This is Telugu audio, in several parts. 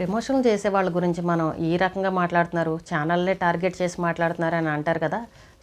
ప్రమోషన్లు చేసే వాళ్ళ గురించి మనం ఈ రకంగా మాట్లాడుతున్నారు. ఛానల్లే టార్గెట్ చేసి మాట్లాడుతున్నారు అని అంటారు కదా.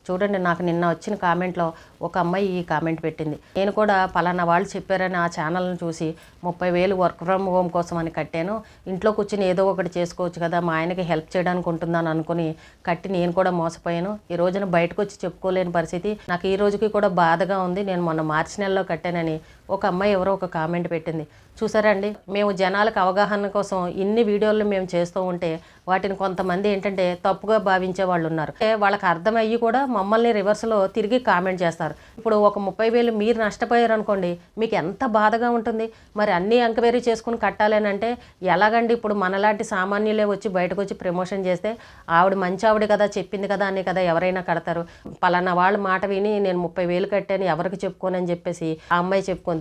చూడండి నాకు నిన్న వచ్చిన కామెంట్లో ఒక అమ్మాయి ఈ కామెంట్ పెట్టింది. నేను కూడా పలానా వాళ్ళు చెప్పారని ఆ ఛానల్ని చూసి ముప్పై వేలు వర్క్ ఫ్రమ్ హోమ్ కోసం అని కట్టాను. ఇంట్లో కూర్చుని ఏదో ఒకటి చేసుకోవచ్చు కదా మా ఆయనకి హెల్ప్ చేయడానికి ఉంటుందని అనుకుని కట్టి నేను కూడా మోసపోయాను. ఈ రోజున బయటకు వచ్చి చెప్పుకోలేని పరిస్థితి. నాకు ఈ రోజుకి కూడా బాధగా ఉంది. నేను మొన్న మార్చి నెలలో కట్టానని ఒక అమ్మాయి ఎవరో ఒక కామెంట్ పెట్టింది. చూసారండి మేము జనాలకు అవగాహన కోసం ఇన్ని వీడియోలు మేము చేస్తూ ఉంటే వాటిని కొంతమంది ఏంటంటే తప్పుగా భావించే వాళ్ళు ఉన్నారు. వాళ్ళకి అర్థమయ్యి కూడా మమ్మల్ని రివర్స్లో తిరిగి కామెంట్ చేస్తారు. ఇప్పుడు ఒక ముప్పై వేలు మీరు నష్టపోయారు అనుకోండి మీకు ఎంత బాధగా ఉంటుంది? మరి అన్నీ ఎంక్వైరీ చేసుకుని కట్టాలేనంటే ఎలాగండి ఇప్పుడు మనలాంటి సామాన్యులే వచ్చి బయటకు వచ్చి ప్రమోషన్ చేస్తే ఆవిడ మంచి ఆవిడ కదా చెప్పింది కదా అని కదా ఎవరైనా కడతారు. పలానా వాళ్ళ మాట విని నేను ముప్పై వేలు కట్టాను ఎవరికి చెప్పుకోనని చెప్పేసి ఆ అమ్మాయి చెప్పుకుంది.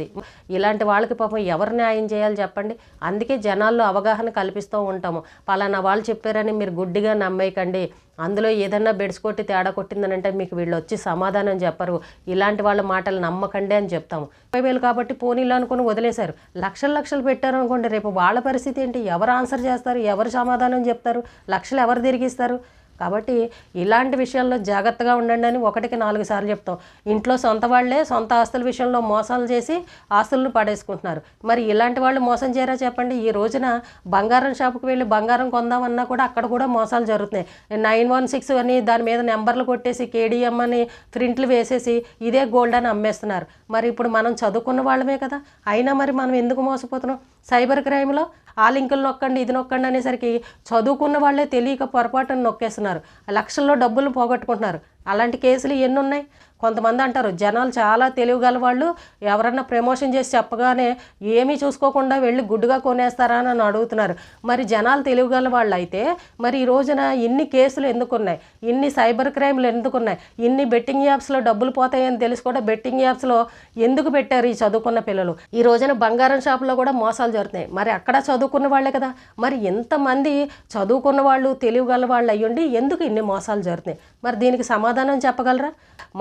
ఇలాంటి వాళ్ళకి పాపం ఎవరు న్యాయం చేయాలి చెప్పండి? అందుకే జనాల్లో అవగాహన కల్పిస్తూ ఉంటాము. పలానా వాళ్ళు చెప్పారని మీరు గుడ్డిగా నమ్మేయకండి. అందులో ఏదన్నా బెడ్స్ కొట్టి తేడా కొట్టిందనంటే మీకు వీళ్ళు వచ్చి సమాధానం చెప్పరు. ఇలాంటి వాళ్ళ మాటలు నమ్మకండి అని చెప్తాము. ముప్పై వేలు కాబట్టి పోనీలు అనుకుని వదిలేశారు. లక్షలు లక్షలు పెట్టారు అనుకోండి రేపు వాళ్ళ పరిస్థితి ఏంటి? ఎవరు ఆన్సర్ చేస్తారు? ఎవరు సమాధానం చెప్తారు? లక్షలు ఎవరు తిరిగిస్తారు? కాబట్టి ఇలాంటి విషయాల్లో జాగ్రత్తగా ఉండండి అని ఒకటికి నాలుగు సార్లు చెప్తాం. ఇంట్లో సొంత వాళ్ళే సొంత ఆస్తుల విషయంలో మోసాలు చేసి ఆస్తులను పడేసుకుంటున్నారు. మరి ఇలాంటి వాళ్ళు మోసం చేయరా చెప్పండి? ఈ రోజున బంగారం షాపుకి వెళ్ళి బంగారం కొందామన్నా కూడా అక్కడ కూడా మోసాలు జరుగుతున్నాయి. నైన్ వన్ సిక్స్ అని దాని మీద నెంబర్లు కొట్టేసి కేడిఎం అని ప్రింట్లు వేసేసి ఇదే గోల్డ్ అని అమ్మేస్తున్నారు. మరి ఇప్పుడు మనం చదువుకున్న వాళ్ళమే కదా? అయినా మరి మనం ఎందుకు మోసపోతున్నాం? సైబర్ క్రైమ్లో ఆ లింకులు నొక్కండి ఇది నొక్కండి అనేసరికి చదువుకున్న వాళ్ళే తెలియక పొరపాటున నొక్కేస్తున్నారు. లక్షల్లో డబ్బులు పోగొట్టుకుంటున్నారు. అలాంటి కేసులు ఎన్ని ఉన్నాయి? కొంతమంది అంటారు జనాలు చాలా తెలివిగల వాళ్ళు ఎవరన్నా ప్రమోషన్ చేసి చెప్పగానే ఏమీ చూసుకోకుండా వెళ్ళి గుడ్డుగా కొనేస్తారా అని అడుగుతున్నారు. మరి జనాలు తెలివిగల వాళ్ళు అయితే మరి ఈ రోజున ఇన్ని కేసులు ఎందుకున్నాయి? ఇన్ని సైబర్ క్రైమ్లు ఎందుకున్నాయి? ఇన్ని బెట్టింగ్ యాప్స్లో డబ్బులు పోతాయని తెలిసి కూడా బెట్టింగ్ యాప్స్లో ఎందుకు పెట్టారు ఈ చదువుకున్న పిల్లలు? ఈ రోజున బంగారం షాపులో కూడా మోసాలు జరుగుతున్నాయి. మరి అక్కడ చదువుకున్న వాళ్ళే కదా? మరి ఎంతమంది చదువుకున్న వాళ్ళు తెలివిగల వాళ్ళు అయ్యుండి ఎందుకు ఇన్ని మోసాలు జరుగుతున్నాయి? మరి దీనికి సమాధానం చెప్పగలరా?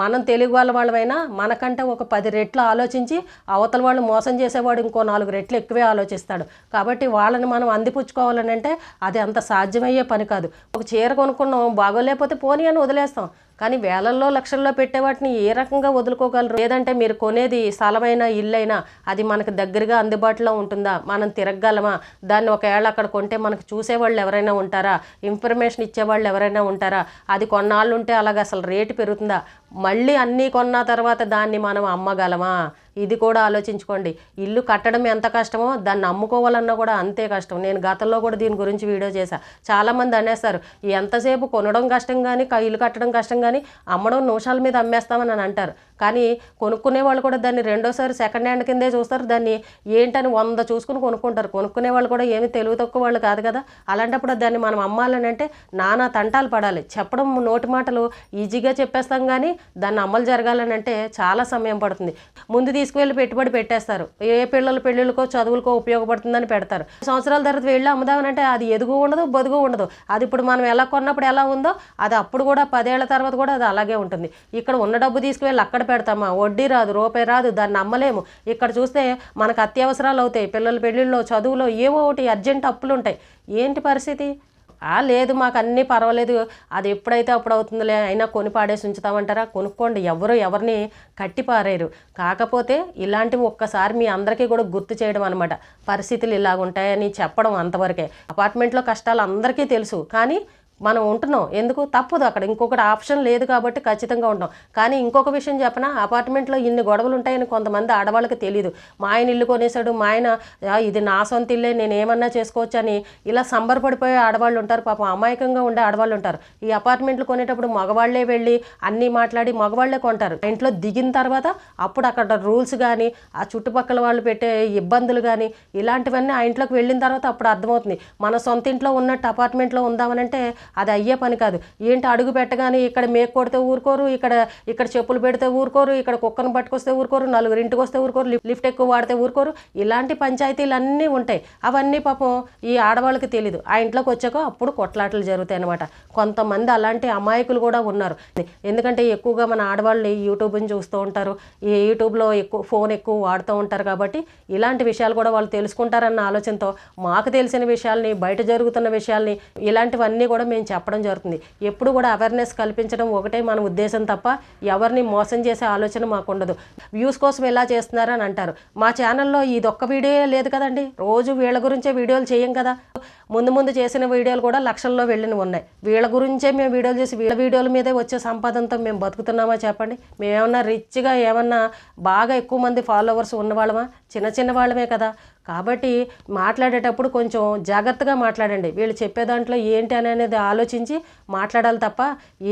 మనం తెలుగు వాళ్ళ వాళ్ళమైనా మనకంటే ఒక పది రెట్లు ఆలోచించి అవతల వాళ్ళు మోసం చేసేవాడు ఇంకో నాలుగు రెట్లు ఎక్కువే ఆలోచిస్తాడు. కాబట్టి వాళ్ళని మనం అందిపుచ్చుకోవాలని అంటే అది అంత సాధ్యమయ్యే పని కాదు. ఒక చీర కొనుక్కున్నాం బాగోలేకపోతే పోనీ అని వదిలేస్తాం. కానీ వేలల్లో లక్షల్లో పెట్టే వాటిని ఏ రకంగా వదులుకోగలరు? లేదంటే మీరు కొనేది స్థలమైనా ఇల్లైనా అది మనకు దగ్గరగా అందుబాటులో ఉంటుందా? మనం తిరగగలమా? దాన్ని ఒకవేళ అక్కడ కొంటే మనకు చూసేవాళ్ళు ఎవరైనా ఉంటారా? ఇన్ఫర్మేషన్ ఇచ్చేవాళ్ళు ఎవరైనా ఉంటారా? అది కొన్నాళ్ళు ఉంటే అలాగ అసలు రేటు పెరుగుతుందా? మళ్ళీ అన్నీ కొన్న తర్వాత దాన్ని మనం అమ్మగలమా? ఇది కూడా ఆలోచించుకోండి. ఇల్లు కట్టడం ఎంత కష్టమో దాన్ని అమ్ముకోవాలన్నా కూడా అంతే కష్టం. నేను గతంలో కూడా దీని గురించి వీడియో చేశా. చాలామంది అనేస్తారు ఎంతసేపు కొనడం కష్టం కానీ ఇల్లు కట్టడం కష్టం కానీ అమ్మడం నిమిషాల మీద అమ్మేస్తామని అని అంటారు. కానీ కొనుక్కునే వాళ్ళు కూడా దాన్ని రెండోసారి సెకండ్ హ్యాండ్ కిందే చూస్తారు. దాన్ని ఏంటని వంద చూసుకుని కొనుక్కుంటారు. కొనుక్కునే వాళ్ళు కూడా ఏమి తెలివి తక్కువ వాళ్ళు కాదు కదా. అలాంటప్పుడు దాన్ని మనం అమ్మాలని అంటే నానా తంటాలు పడాలి. చెప్పడం నోటి మాటలు ఈజీగా చెప్పేస్తాం కానీ దాన్ని అమలు జరగాలని అంటే చాలా సమయం పడుతుంది. ముందు తీసుకువెళ్ళి పెట్టుబడి పెట్టేస్తారు. ఏ పిల్లల పెళ్ళిళ్ళకో చదువులకో ఉపయోగపడుతుందని పెడతారు. సంవత్సరాల తర్వాత వెళ్ళి అమ్ముదామనంటే అది ఎదుగు ఉండదు బొదుగు ఉండదు. అది ఇప్పుడు మనం ఎలా కొన్నప్పుడు ఎలా ఉందో అది అప్పుడు కూడా పదేళ్ళ తర్వాత కూడా అది అలాగే ఉంటుంది. ఇక్కడ ఉన్న డబ్బు తీసుకువెళ్ళి అక్కడ పెడతామా? వడ్డీ రాదు రూపాయి రాదు దాన్ని అమ్మలేము. ఇక్కడ చూస్తే మనకు అత్యవసరాలు అవుతాయి. పిల్లల పెళ్ళిళ్ళలో చదువులో ఏవో ఒకటి అర్జెంట్ అప్పులు ఉంటాయి. ఏంటి పరిస్థితి? లేదు మాకు అన్నీ పర్వాలేదు. అది ఎప్పుడైతే అప్పుడు అవుతుందిలే అయినా కొని పాడేసి ఉంచుతామంటారా? కొనుక్కోండి. ఎవరు ఎవరిని కట్టి పారేరు కాకపోతే ఇలాంటివి ఒక్కసారి మీ అందరికీ కూడా గుర్తు చేయడం అనమాట పరిస్థితులు ఇలాగుంటాయని చెప్పడం అంతవరకే. అపార్ట్మెంట్లో కష్టాలు అందరికీ తెలుసు. కానీ మనం ఉంటున్నాం. ఎందుకు? తప్పదు అక్కడ. ఇంకొకటి ఆప్షన్ లేదు కాబట్టి ఖచ్చితంగా ఉంటాం కానీ ఇంకొక విషయం చెప్పనా? అపార్ట్మెంట్లో ఇన్ని గొడవలు ఉంటాయని కొంతమంది ఆడవాళ్ళకి తెలియదు మా ఆయన ఇల్లు కొనేసాడు మా ఆయన ఇది నా సొంత ఇల్లే నేను ఏమన్నా చేసుకోవచ్చు అని ఇలా సంబరపడిపోయే ఆడవాళ్ళు ఉంటారు. పాపం అమాయకంగా ఉండే ఆడవాళ్ళు ఉంటారు. ఈ అపార్ట్మెంట్లు కొనేటప్పుడు మగవాళ్ళే వెళ్ళి అన్నీ మాట్లాడి మగవాళ్ళే కొంటారు. ఇంట్లో దిగిన తర్వాత అప్పుడు అక్కడ రూల్స్ కానీ ఆ చుట్టుపక్కల వాళ్ళు పెట్టే ఇబ్బందులు కానీ ఇలాంటివన్నీ ఆ ఇంట్లోకి వెళ్ళిన తర్వాత అప్పుడు అర్థమవుతుంది. మన సొంత ఇంట్లో ఉన్నట్టు అపార్ట్మెంట్లో ఉందామనంటే అది అయ్యే పని కాదు. ఏంటి అడుగు పెట్టగానే ఇక్కడ మేక కొడితే ఊరుకోరు ఇక్కడ ఇక్కడ చెప్పులు పెడితే ఊరుకోరు ఇక్కడ కుక్కను పట్టుకొస్తే ఊరుకోరు నలుగురు ఇంటికి వస్తే ఊరుకోరు లిఫ్ట్- ఎక్కువ వాడితే ఊరుకోరు. ఇలాంటి పంచాయతీలు అన్నీ ఉంటాయి. అవన్నీ పాపం ఈ ఆడవాళ్ళకి తెలియదు ఆ ఇంట్లోకి వచ్చాక అప్పుడు కొట్లాటలు జరుగుతాయి అనమాట కొంతమంది అలాంటి అమాయకులు కూడా ఉన్నారు. ఎందుకంటే ఎక్కువగా మన ఆడవాళ్ళు యూట్యూబ్ని చూస్తూ ఉంటారు. ఈ యూట్యూబ్లో ఎక్కువ ఫోన్ ఎక్కువ వాడుతూ ఉంటారు కాబట్టి ఇలాంటి విషయాలు కూడా వాళ్ళు తెలుసుకుంటారన్న ఆలోచనతో మాకు తెలిసిన విషయాల్ని బయట జరుగుతున్న విషయాల్ని ఇలాంటివన్నీ కూడా మేము చెప్పడం జరుగుతుంది. ఎప్పుడు కూడా అవేర్నెస్ కల్పించడం ఒకటే మన ఉద్దేశం తప్ప ఎవరిని మోసం చేసే ఆలోచన మాకు ఉండదు. వ్యూస్ కోసం ఎలా చేస్తున్నారని అంటారు. మా ఛానల్లో ఇదొక్క వీడియో లేదు కదండి. రోజు వీళ్ళ గురించే వీడియోలు చేయం కదా. ముందు ముందు చేసిన వీడియోలు కూడా లక్షల్లో వెళ్ళినవి ఉన్నాయి. వీళ్ళ గురించే మేము వీడియోలు చేసి వీళ్ళ వీడియోల మీదే వచ్చే సంపాదనతో మేము బతుకుతున్నామా చెప్పండి? మేమేమన్నా రిచ్గా ఏమన్నా బాగా ఎక్కువ మంది ఫాలోవర్స్ ఉన్నవాళ్ళమా? చిన్న చిన్న వాళ్ళమే కదా. కాబట్టి మాట్లాడేటప్పుడు కొంచెం జాగ్రత్తగా మాట్లాడండి. వీళ్ళు చెప్పే దాంట్లో ఏంటి అని అనేది ఆలోచించి మాట్లాడాలి తప్ప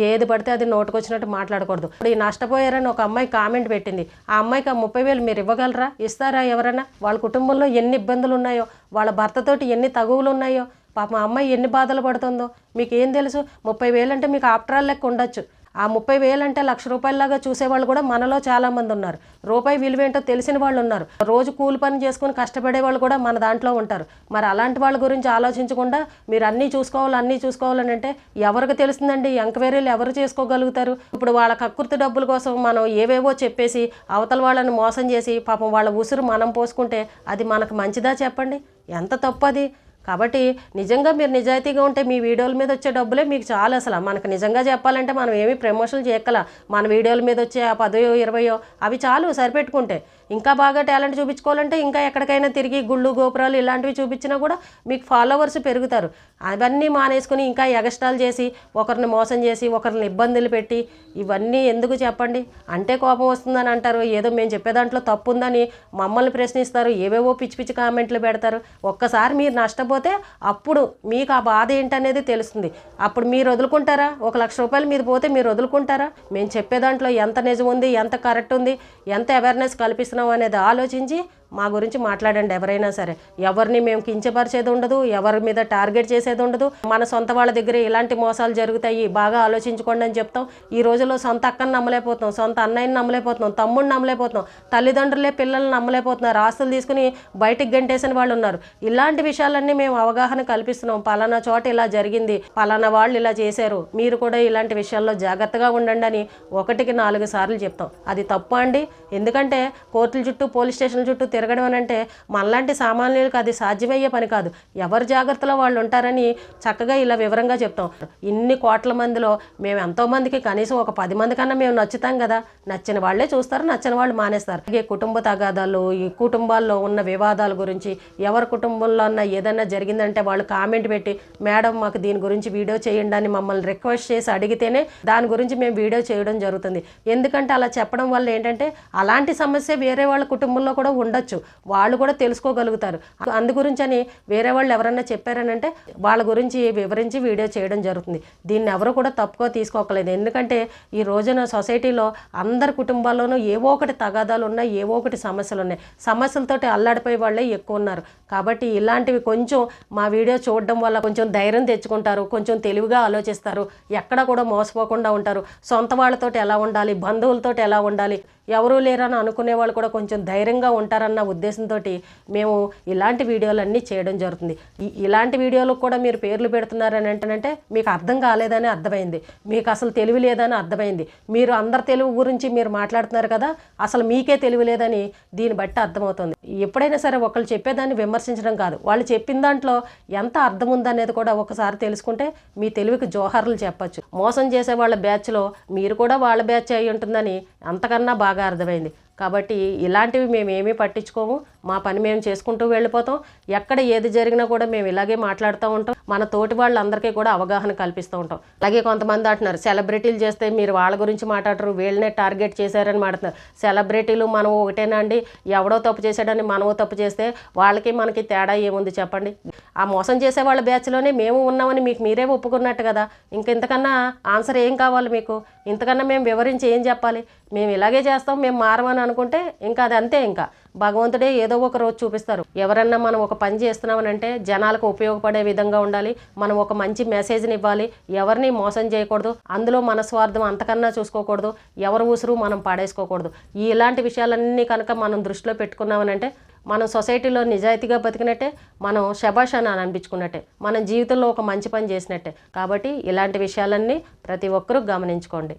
ఏది పడితే అది నోటుకొచ్చినట్టు మాట్లాడకూడదు. ఇప్పుడు ఈ నష్టపోయారని ఒక అమ్మాయి కామెంట్ పెట్టింది. ఆ అమ్మాయికి ఆ ముప్పై వేలు మీరు ఇవ్వగలరా? ఇస్తారా ఎవరైనా వాళ్ళ కుటుంబంలో ఎన్ని ఇబ్బందులు ఉన్నాయో వాళ్ళ భర్తతోటి ఎన్ని తగువులు ఉన్నాయో పాప మా అమ్మాయి ఎన్ని బాధలు పడుతుందో? మీకు ఏం తెలుసు? ముప్పై వేలు అంటే మీకు ఆఫ్టర్ ఆల్ లెక్క ఉండొచ్చు. ఆ ముప్పై వేలు అంటే లక్ష రూపాయలలాగా చూసేవాళ్ళు కూడా మనలో చాలామంది ఉన్నారు రూపాయి విలువేంటో తెలిసిన వాళ్ళు ఉన్నారు రోజు కూలి పని చేసుకుని కష్టపడే వాళ్ళు కూడా మన దాంట్లో ఉంటారు. మరి అలాంటి వాళ్ళ గురించి ఆలోచించకుండా మీరు అన్నీ చూసుకోవాలి అన్నీ చూసుకోవాలని అంటే ఎవరికి తెలుస్తుందండి? ఎంక్వైరీలు ఎవరు చేసుకోగలుగుతారు? ఇప్పుడు వాళ్ళ కక్కుర్తి డబ్బుల కోసం మనం ఏవేవో చెప్పేసి అవతల వాళ్ళని మోసం చేసి పాపం వాళ్ళ ఉసురు మనం పోసుకుంటే అది మనకు మంచిదా చెప్పండి? ఎంత తప్పు అది? కాబట్టి నిజంగా మీరు నిజాయితీగా ఉంటే మీ వీడియోల మీద వచ్చే డబ్బులే మీకు చాలా అసలు. మనకు నిజంగా చెప్పాలంటే మనం ఏమీ ప్రమోషన్ చేయక్కల. మన వీడియోల మీద వచ్చే ఆ పదో ఇరవయో అవి చాలు సరిపెట్టుకుంటే. ఇంకా బాగా టాలెంట్ చూపించుకోవాలంటే ఇంకా ఎక్కడికైనా తిరిగి గుళ్ళు గోపురాలు ఇలాంటివి చూపించినా కూడా మీకు ఫాలోవర్స్ పెరుగుతారు. అవన్నీ మానేసుకుని ఇంకా ఎగస్టాల్ చేసి ఒకరిని మోసం చేసి ఒకరిని ఇబ్బందులు పెట్టి ఇవన్నీ ఎందుకు చెప్పండి? అంటే కోపం వస్తుందని అంటారు. ఏదో మేము చెప్పే దాంట్లో తప్పు ఉందని మమ్మల్ని ప్రశ్నిస్తారు. ఏవేవో పిచ్చి పిచ్చి కామెంట్లు పెడతారు. ఒక్కసారి మీరు నష్టపోతే అప్పుడు మీకు ఆ బాధ ఏంటనేది తెలుస్తుంది. అప్పుడు మీరు వదులుకుంటారా? ఒక లక్ష రూపాయలు మీద పోతే మీరు వదులుకుంటారా? మేము చెప్పే దాంట్లో ఎంత నిజం ఉంది ఎంత కరెక్ట్ ఉంది ఎంత అవేర్నెస్ కల్పిస్తున్నాం అనేది ఆలోచించి మా గురించి మాట్లాడండి ఎవరైనా సరే. ఎవరిని మేము కించపరిచేది ఉండదు ఎవరి మీద టార్గెట్ చేసేది ఉండదు. మన సొంత వాళ్ళ దగ్గర ఇలాంటి మోసాలు జరుగుతాయి బాగా ఆలోచించుకోండి అని చెప్తాం. ఈ రోజుల్లో సొంత అక్కని నమ్మలేకపోతున్నాం సొంత అన్నయ్యని నమ్మలేకపోతున్నాం తమ్ముడిని నమ్మలేకపోతున్నాం తల్లిదండ్రులే పిల్లల్ని నమ్మలేకపోతున్నారు ఆస్తులు తీసుకుని బయటికి గంటేసిన వాళ్ళు ఉన్నారు. ఇలాంటి విషయాలన్నీ మేము అవగాహన కల్పిస్తున్నాం. పలానా చోట ఇలా జరిగింది పలానా వాళ్ళు ఇలా చేశారు మీరు కూడా ఇలాంటి విషయాల్లో జాగ్రత్తగా ఉండండి అని ఒకటికి నాలుగు సార్లు చెప్తాం. అది తప్పు అండి. ఎందుకంటే కోర్టుల చుట్టూ పోలీస్ స్టేషన్ల చుట్టూ తిరగడం అని అంటే మనలాంటి సామాన్యులకు అది సాధ్యమయ్యే పని కాదు. ఎవరి జాగ్రత్తలో వాళ్ళు ఉంటారని చక్కగా ఇలా వివరంగా చెప్తాం. ఇన్ని కోట్ల మందిలో మేము ఎంతోమందికి కనీసం ఒక పది మంది కన్నా మేము నచ్చుతాం కదా. నచ్చిన వాళ్ళే చూస్తారు నచ్చిన వాళ్ళు మానేస్తారు. అలాగే కుటుంబ తగాదాలు ఈ కుటుంబాల్లో ఉన్న వివాదాల గురించి ఎవరి కుటుంబంలో ఉన్న ఏదైనా జరిగిందంటే వాళ్ళు కామెంట్ పెట్టి మేడం మాకు దీని గురించి వీడియో చేయండి అని మమ్మల్ని రిక్వెస్ట్ చేసి అడిగితేనే దాని గురించి మేము వీడియో చేయడం జరుగుతుంది. ఎందుకంటే అలా చెప్పడం వల్ల ఏంటంటే అలాంటి సమస్య వేరే వాళ్ళ కుటుంబంలో కూడా ఉండొచ్చు. వాళ్ళు కూడా తెలుసుకోగలుగుతారు. అందు గురించి అని వేరే వాళ్ళు ఎవరన్నా చెప్పారనంటే వాళ్ళ గురించి వివరించి వీడియో చేయడం జరుగుతుంది. దీన్ని ఎవరు కూడా తప్పుగా తీసుకోకలేదు. ఎందుకంటే ఈ రోజున సొసైటీలో అందరి కుటుంబాల్లోనూ ఏవో ఒకటి తగాదాలు ఉన్నాయి ఏవో ఒకటి సమస్యలు ఉన్నాయి. సమస్యలతోటి అల్లాడిపోయే వాళ్ళే ఎక్కువ ఉన్నారు. కాబట్టి ఇలాంటివి కొంచెం మా వీడియో చూడడం వల్ల కొంచెం ధైర్యం తెచ్చుకుంటారు. కొంచెం తెలివిగా ఆలోచిస్తారు. ఎక్కడ కూడా మోసపోకుండా ఉంటారు. సొంత వాళ్ళతోటి ఎలా ఉండాలి? బంధువులతోటి ఎలా ఉండాలి? ఎవరూ లేరని అనుకునే వాళ్ళు కూడా కొంచెం ధైర్యంగా ఉంటారన్న ఉద్దేశంతో మేము ఇలాంటి వీడియోలన్నీ చేయడం జరుగుతుంది. ఈ- ఇలాంటి వీడియోలకు కూడా మీరు పేర్లు పెడుతున్నారని ఏంటంటే మీకు అర్థం కాలేదని అర్థమైంది. మీకు అసలు తెలివి లేదని అర్థమైంది. మీరు అందరి తెలుగు గురించి మీరు మాట్లాడుతున్నారు కదా అసలు మీకే తెలివి లేదని దీన్ని బట్టి అర్థమవుతుంది. ఎప్పుడైనా సరే ఒకళ్ళు చెప్పేదాన్ని విమర్శించడం కాదు. వాళ్ళు చెప్పిన దాంట్లో ఎంత అర్థం ఉందనేది కూడా ఒకసారి తెలుసుకుంటే మీ తెలివికి జోహార్లు చెప్పచ్చు. మోసం చేసే వాళ్ళ బ్యాచ్లో మీరు కూడా వాళ్ళ బ్యాచ్ అయి ఉంటుందని అంతకన్నా బాగా బాగా అర్థమైంది. కాబట్టి ఇలాంటివి మేము ఏమీ పట్టించుకోము. మా పని మేము చేసుకుంటూ వెళ్ళిపోతాం. ఎక్కడ ఏది జరిగినా కూడా మేము ఇలాగే మాట్లాడుతూ ఉంటాం. మన తోటి వాళ్ళందరికీ కూడా అవగాహన కల్పిస్తూ ఉంటాం. అలాగే కొంతమంది అంటున్నారు సెలబ్రిటీలు చేస్తే మీరు వాళ్ళ గురించి మాట్లాడరు. వీళ్ళనే టార్గెట్ చేశారని మాట్లాడుతున్నారు. సెలబ్రిటీలు మనం ఒకటేనా అండి? ఎవడో తప్పు చేశాడని మనమో తప్పు చేస్తే వాళ్ళకి మనకి తేడా ఏముంది చెప్పండి? ఆ మోసం చేసే వాళ్ళ బ్యాచ్లోనే మేము ఉన్నామని మీకు మీరే ఒప్పుకున్నట్టు కదా. ఇంక ఇంతకన్నా ఆన్సర్ ఏం కావాలి మీకు? ఇంతకన్నా మేము వివరించి ఏం చెప్పాలి? మేము ఇలాగే చేస్తాం మేము మారమని అనుకుంటే ఇంకా అది అంతే ఇంకా. భగవంతుడే ఏదో ఒక రోజు చూపిస్తారు. ఎవరన్నా మనం ఒక పని చేస్తున్నామని అంటే జనాలకు ఉపయోగపడే విధంగా ఉండాలి. మనం ఒక మంచి మెసేజ్ని ఇవ్వాలి. ఎవరిని మోసం చేయకూడదు. అందులో మన స్వార్థం అంతకన్నా చూసుకోకూడదు. ఎవరు ఉసురు మనం పాడేసుకోకూడదు. ఇలాంటి విషయాలన్నీ కనుక మనం దృష్టిలో పెట్టుకున్నామని అంటే మనం సొసైటీలో నిజాయితీగా బతికినట్టే మనం శబాష్ అని అనిపించుకున్నట్టే మనం జీవితంలో ఒక మంచి పని చేసినట్టే. కాబట్టి ఇలాంటి విషయాలన్నీ ప్రతి ఒక్కరూ గమనించుకోండి.